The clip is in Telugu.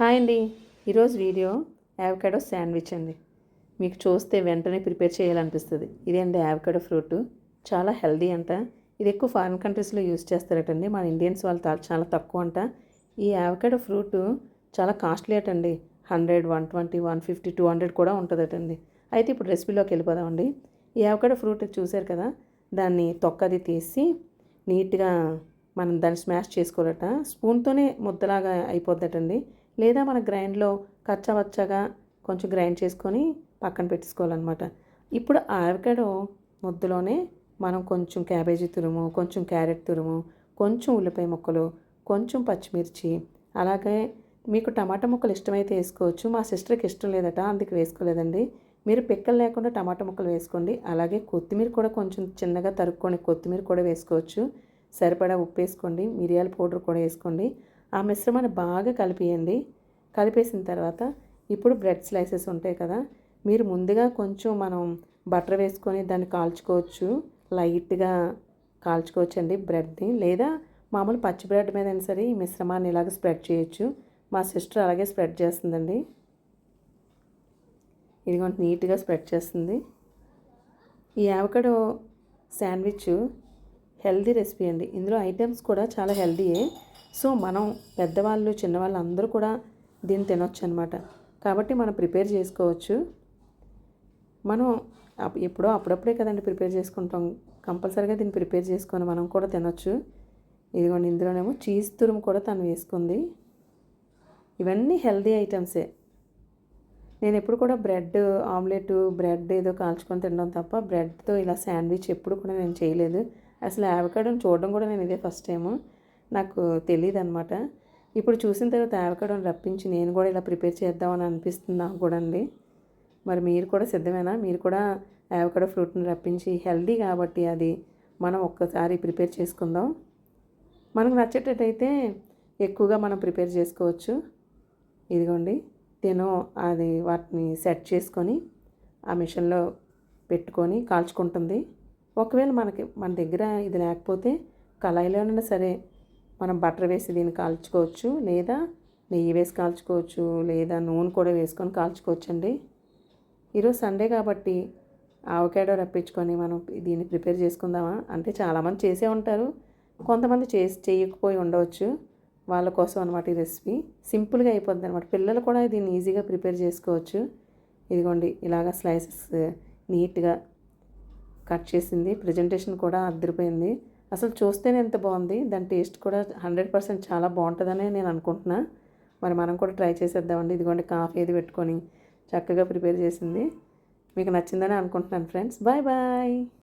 హాయ్ అండి. ఈరోజు వీడియో యావకాడో శాండ్విచ్ అండి. మీకు చూస్తే వెంటనే ప్రిపేర్ చేయాలనిపిస్తుంది. ఇదేంటి యావకాడో ఫ్రూట్? చాలా హెల్దీ అంట. ఇది ఎక్కువ ఫారిన్ కంట్రీస్లో యూజ్ చేస్తారటండి. మన ఇండియన్స్ వాళ్ళు చాలా తక్కువ అంట. ఈ యావకాడో ఫ్రూట్ చాలా costly అటండి. Hundred one twenty one fifty two hundred కూడా ఉంటుందటండి. అయితే ఇప్పుడు రెసిపీలోకి వెళ్ళిపోదామండి. ఈ యావకాడో ఫ్రూట్ చూశారు కదా? దాన్ని తొక్కది తీసి నీట్గా మనం దాన్ని స్మాష్ చేసుకోవాలట. స్పూన్తోనే ముద్దలాగా అయిపోద్దటండి. లేదా మన గ్రైండ్లో కచ్చవచ్చగా కొంచెం గ్రైండ్ చేసుకొని పక్కన పెట్టేసుకోవాలన్నమాట. ఇప్పుడు ఆవకాడో ముద్దలోనే మనం కొంచెం క్యాబేజీ తురుము కొంచెం క్యారెట్ తురుము కొంచెం ఉల్లిపాయ ముక్కలు కొంచెం పచ్చిమిర్చి అలాగే మీకు టమాటా ముక్కలు ఇష్టమైతే వేసుకోవచ్చు. మా సిస్టర్కి ఇష్టం లేదట అందుకు వేసుకోలేదండి. మీరు పిక్కలు లేకుండా టమాటా ముక్కలు వేసుకోండి. అలాగే కొత్తిమీర కూడా కొంచెం చిన్నగా తరుక్కొని కొత్తిమీర కూడా వేసుకోవచ్చు. సరిపడా ఉప్పు వేసుకోండి. మిరియాల పౌడర్ కూడా వేసుకోండి. ఆ మిశ్రమాన్ని బాగా కలిపియండి. కలిపేసిన తర్వాత ఇప్పుడు బ్రెడ్ స్లైసెస్ ఉంటాయి కదా మీరు ముందుగా కొంచెం మనం బటర్ వేసుకొని దాన్ని కాల్చుకోవచ్చు. లైట్గా కాల్చుకోవచ్చండి బ్రెడ్ని. లేదా మామూలు పచ్చి బ్రెడ్ మీద అయినా సరే ఈ మిశ్రమాన్ని ఇలాగ స్ప్రెడ్ చేయొచ్చు. మా సిస్టర్ అలాగే స్ప్రెడ్ చేస్తుందండి. ఇదిగోండి నీట్గా స్ప్రెడ్ చేస్తుంది. ఈ యావకడో శాండ్విచ్ హెల్దీ రెసిపీ అండి. ఇందులో ఐటమ్స్ కూడా చాలా హెల్దీయే సో మనం పెద్దవాళ్ళు చిన్నవాళ్ళు అందరూ కూడా దీన్ని తినొచ్చు అనమాట కాబట్టి మనం ప్రిపేర్ చేసుకోవచ్చు. మనం అప్- ఎప్పుడో అప్పుడప్పుడే కదండి ప్రిపేర్ చేసుకుంటాం. కంపల్సరీగా దీన్ని ప్రిపేర్ చేసుకొని మనం కూడా తినొచ్చు. ఇదిగోండి ఇందులోనేమో చీజ్ తురుము కూడా తను వేసుకుంది. ఇవన్నీ హెల్దీ ఐటమ్సే. నేను ఎప్పుడు కూడా బ్రెడ్ ఆమ్లెట్ బ్రెడ్ ఏదో కాల్చుకొని తినడం తప్ప బ్రెడ్తో ఇలా శాండ్విచ్ ఎప్పుడు కూడా నేను చేయలేదు. అసలు యావకాడోని చూడడం కూడా నేను ఇదే ఫస్ట్ టైము. నాకు తెలియదు అనమాట ఇప్పుడు చూసిన తర్వాత యావకాడోని రప్పించి నేను కూడా ఇలా ప్రిపేర్ చేద్దామని అనిపిస్తుంది నాకు కూడా అండి మరి మీరు కూడా సిద్ధమేనా? మీరు కూడా యావకాడో ఫ్రూట్ని రప్పించి హెల్దీ కాబట్టి అది మనం ఒక్కసారి ప్రిపేర్ చేసుకుందాం. మనకు నచ్చేటట్టయితే ఎక్కువగా మనం ప్రిపేర్ చేసుకోవచ్చు. ఇదిగోండి నేను అది వాటిని సెట్ చేసుకొని ఆ మిషన్లో పెట్టుకొని కాల్చుకుంటుంది. ఒకవేళ మనకి మన దగ్గర ఇది లేకపోతే కళాయిలోనైనా సరే మనం బటర్ వేసి దీన్ని కాల్చుకోవచ్చు లేదా నెయ్యి వేసి కాల్చుకోవచ్చు లేదా నూనె కూడా వేసుకొని కాల్చుకోవచ్చు అండి ఈరోజు సండే కాబట్టి ఆవకాడో రప్పించుకొని మనం దీన్ని ప్రిపేర్ చేసుకుందామా? అంటే చాలామంది చేసే ఉంటారు. కొంతమంది చేసి చేయకపోయి ఉండవచ్చు. వాళ్ళ కోసం అనమాట ఈ రెసిపీ. సింపుల్గా అయిపోద్ది అనమాట పిల్లలు కూడా దీన్ని ఈజీగా ప్రిపేర్ చేసుకోవచ్చు. ఇదిగోండి ఇలాగ స్లైసెస్ నీట్గా కట్ చేసింది. ప్రజెంటేషన్ కూడా అద్దరిపోయింది. అసలు చూస్తేనే ఎంత బాగుంది. దాని టేస్ట్ కూడా హండ్రెడ్ పర్సెంట్ చాలా బాగుంటుందని నేను అనుకుంటున్నా. మరి మనం కూడా ట్రై చేసేద్దామండి. ఇదిగోండి కాఫీ ఏది పెట్టుకొని చక్కగా ప్రిపేర్ చేసింది. మీకు నచ్చిందని అనుకుంటున్నాను ఫ్రెండ్స్. Bye bye.